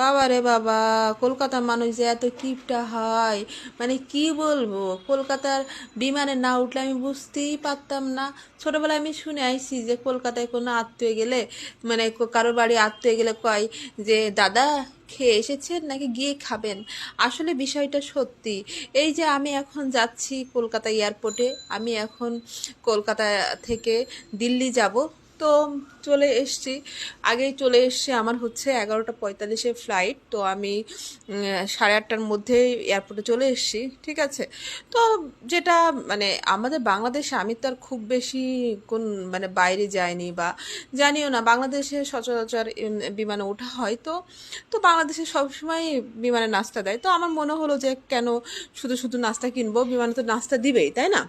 বাবা রে বাবা, কলকাতার মানুষ যে এত কিপটা হয়। মানে কি বলব, কলকাতার বিমানে না উঠলে আমি বুঝতেই পারতাম না। ছোটবেলায় আমি শুনে আইছি যে কলকাতায় কোনো আত্মীয় গেলে মানে কারোর বাড়ি আত্মীয় গেলে কয় যে, দাদা, খেয়ে এসেছেন নাকি গিয়ে খাবেন? আসলে বিষয়টা সত্যি। এই যে আমি এখন যাচ্ছি কলকাতা এয়ারপোর্টে, আমি এখন কলকাতা থেকে দিল্লি যাব। তো চলে এসছি। আগেই চলে এসছি আমার হচ্ছে এগারোটা পঁয়তাল্লিশে ফ্লাইট তো আমি সাড়ে আটটার মধ্যে এয়ারপোর্টে চলে এসছি, ঠিক আছে? তো যেটা মানে আমাদের বাংলাদেশে আমি তো আর খুব বেশি কোন মানে বাইরে যাইনি বা জানিও না, বাংলাদেশে সচরাচর বিমানে ওঠা হয়। তো তো বাংলাদেশে সবসময় বিমানে নাস্তা দেয়। তো আমার মনে হলো যে কেন শুধু শুধু নাস্তা কিনবো, বিমানে তো নাস্তা দিবেই, তাই না?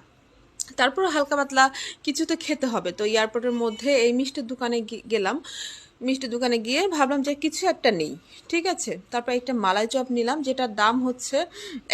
তারপর হালকা পাতলা কিছু তো খেতে হবে। তো এয়ারপোর্টের মধ্যে এই মিষ্টির দোকানে গেলাম। মিষ্টির দোকানে গিয়ে ভাবলাম যে কিছু একটা নেই, ঠিক আছে? তারপর একটা মালাই চপ নিলাম, যেটার দাম হচ্ছে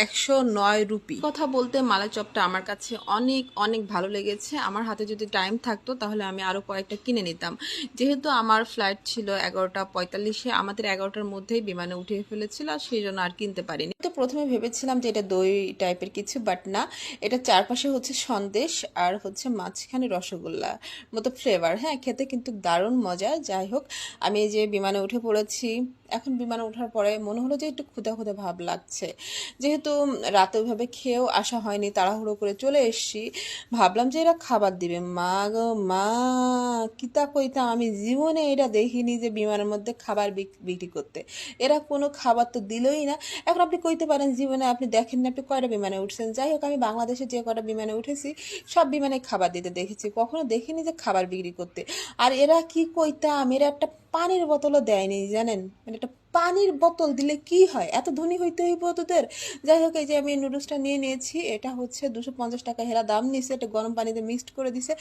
একশো নয় রুপি। কথা বলতে মালাই চপটা আমার কাছে অনেক অনেক ভালো লেগেছে। আমার হাতে যদি টাইম থাকতো, তাহলে আমি আরও কয়েকটা কিনে নিতাম। যেহেতু আমার ফ্লাইট ছিল এগারোটা পঁয়তাল্লিশে, আমাদের এগারোটার মধ্যেই বিমানে উঠে ফেলেছিল আর সেই জন্য আর কিনতে পারিনি। তো প্রথমে ভেবেছিলাম যে এটা দই টাইপের কিছু, বাট না, এটা চারপাশে হচ্ছে সন্দেশ আর হচ্ছে মাঝখানে রসগোল্লা মতো ফ্লেভার হ্যাঁ খেতে কিন্তু দারুণ মজা যাই হোক আমি যে বিমানে উঠে পড়েছি, এখন বিমানে ওঠার পরে মনে হলো যে একটু ক্ষুধা ক্ষুধা ভাব লাগছে। যেহেতু রাতে ওইভাবে খেয়েও আসা হয়নি, তাড়াহুড়ো করে চলে এসেছি, ভাবলাম যে এরা খাবার দিবে। মা গো, মা, কিতা কইতা আমি জীবনে এটা দেখিনি যে বিমানের মধ্যে খাবার বিক- বিক্রি করতে। এরা কোনো খাবার তো দিলই না। এখন আপনি কইতে পারেন জীবনে আপনি দেখেন না, আপনি কয়টা বিমানে উঠছেন? যাই হোক, আমি বাংলাদেশে যে কয়টা বিমানে উঠেছি, সব বিমানে খাবার দিতে দেখেছি। কখনো দেখিনি যে খাবার বিক্রি করতে। আর এরা কি কইতাম? এরা একটা পানির বোতলও দেয়নি জানেন? মানে একটা পানির বোতল দিলে কি হয়? এত ধনী হইতে হইব তোদের যাই হোক, এই যে আমি নুডলসটা নিয়ে নিয়েছি, এটা হচ্ছে দুশো পঞ্চাশ টাকা হেরা দাম নিছে, এটা গরম পানিতে মিক্সড করে দিছে।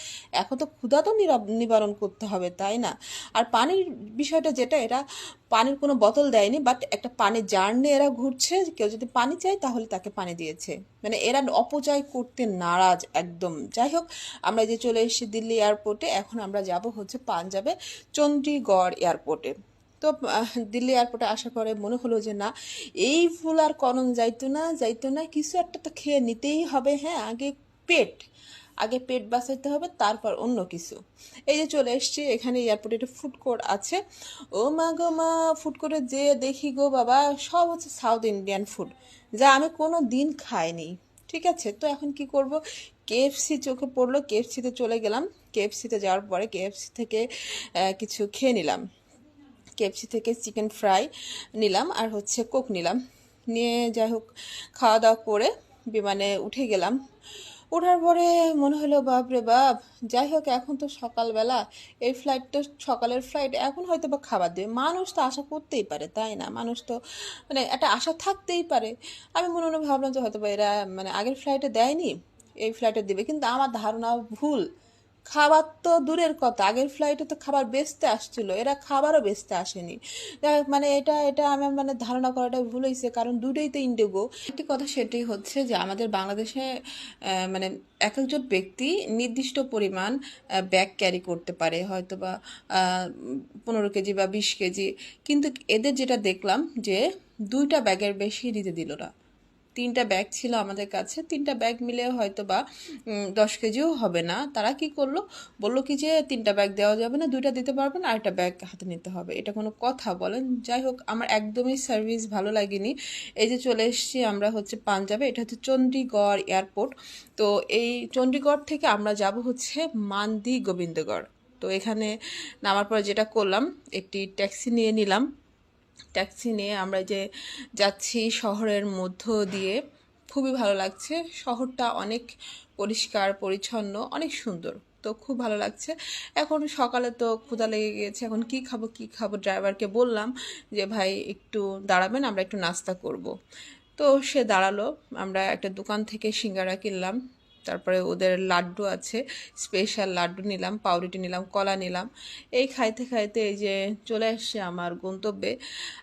এখন তো ক্ষুধা তো নিবারণ করতে হবে, তাই না? আর পানির বিষয়টা যেটা, এরা পানির কোনো বোতল দেয়নি বাট একটা পানির জার নিয়ে এরা ঘুরছে, কেউ যদি পানি চায় তাহলে তাকে পানি দিয়েছে। মানে এরা অপচয় করতে নারাজ একদম। যাই হোক, আমরা যে চলে এসেছি দিল্লি এয়ারপোর্টে এখন আমরা যাব হচ্ছে পাঞ্জাবে চণ্ডীগড় এয়ারপোর্টে তো দিল্লি এয়ারপোর্টে আসার পরে মনে হলো যে না, এই ফুল আর করণ যাইতো না যাইতো না, কিছু একটা তো খেয়ে নিতেই হবে হ্যাঁ আগে পেট আগে পেট বাঁচাইতে হবে, তারপর অন্য কিছু। এই যে চলে এসছি, এখানে এয়ারপোর্টে একটা ফুড কোর্ট আছে। ও মা গো মা ফুড কোর্টে যে দেখি গো বাবা, সব হচ্ছে সাউথ ইন্ডিয়ান ফুড যা আমি কোনো দিন খাইনি, ঠিক আছে? তো এখন কি করব? কেএফসি চোখে পড়ল কেএফসিতে চলে গেলাম। কেএফসিতে যাওয়ার পরে কেএফসি থেকে কিছু খেয়ে নিলাম। কেএফসি থেকে চিকেন ফ্রাই নিলাম আর হচ্ছে কোক নিলাম। নিয়ে যাই হোক, খাওয়া দাওয়া করে বিমানে উঠে গেলাম। ওঠার পরে মনে হলো, বাপ রে বাপ, যাই হোক, এখন তো সকালবেলা। এই ফ্লাইট তো সকালের ফ্লাইট এখন হয়তো বা খাবার দেবে। মানুষ তো আশা করতেই পারে, তাই না? মানুষ তো মানে একটা আশা থাকতেই পারে। আমি মনে মনে ভাবলাম যে হয়তো বা এরা মানে আগের ফ্লাইটে দেয়নি, এই ফ্লাইটে দেবে। কিন্তু আমার ধারণা ভুল। খাবার তো দূরের কথা। আগের ফ্লাইটে তো খাবার বেচতে আসছিল, এরা খাবারও বেচতে আসেনি। মানে এটা এটা আমার মানে ধারণা করাটা ভুল হয়েছে, কারণ দুটোই তো ইন্ডিগো একটি কথা সেটাই হচ্ছে যে, আমাদের বাংলাদেশে মানে এক একজন ব্যক্তি নির্দিষ্ট পরিমাণ ব্যাগ ক্যারি করতে পারে হয়তো বা পনেরো কেজি বা বিশ কেজি। কিন্তু এদের যেটা দেখলাম যে, দুইটা ব্যাগের বেশি দিতে দিল না। তিনটা ব্যাগ ছিল আমাদের কাছে। তিনটা ব্যাগ মিলে হয়তো বা দশ কেজিও হবে না। তারা কি করল? বলল কি যে, তিনটা ব্যাগ দেওয়া যাবে না, দুইটা দিতে পারবেন আর একটা ব্যাগ হাতে নিতে হবে। এটা কোনো কথা বলেন? যাই হোক, আমার একদমই সার্ভিস ভালো লাগেনি। এই যে চলে এসেছি আমরা হচ্ছে পাঞ্জাবে, এটা হচ্ছে চণ্ডীগড় এয়ারপোর্ট তো এই চণ্ডীগড় থেকে আমরা যাব হচ্ছে মান্দি গোবিন্দগড়। তো এখানে নামার পর যেটা করলাম, একটি ট্যাক্সি নিয়ে নিলাম। ট্যাক্সি নিয়ে আমরা যে যাচ্ছি শহরের মধ্য দিয়ে, খুবই ভালো লাগছে। শহরটা অনেক পরিষ্কার, পরিচ্ছন্ন, অনেক সুন্দর। তো খুব ভালো লাগছে। এখন সকালে তো ক্ষুধা লেগে গিয়েছে। এখন কি খাব কি খাব? ড্রাইভারকে বললাম যে, ভাই, একটু দাঁড়াবেন, আমরা একটু নাস্তা করব। তো সে দাঁড়াল। আমরা একটা দোকান থেকে সিঙ্গারা কিনলাম। তারপরে ওদের লাড্ডু আছে স্পেশাল লাড্ডু নিলাম, পাউরুটি নিলাম, কলা নিলাম। এই খাইতে খাইতে এই যে চলে আসছে আমার গন্তব্যে।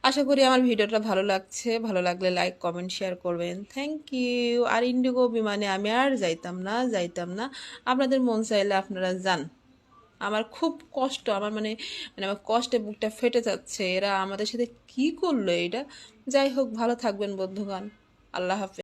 আশা করি আমার ভিডিওটা ভালো লাগছে। ভালো লাগলে লাইক কমেন্ট শেয়ার করবেন। থ্যাংক ইউ আর ইন্ডিগো বিমানে আমি আর যাইতাম না যাইতাম না। আপনাদের মন চাইলে আপনারা যান। আমার খুব কষ্ট, আমার মানে মানে আমার কষ্টে বুকটা ফেটে যাচ্ছে। এরা আমাদের সাথে কি করল এটা যাই হোক, ভালো থাকবেন বন্ধুগণ। আল্লাহ হাফেজ।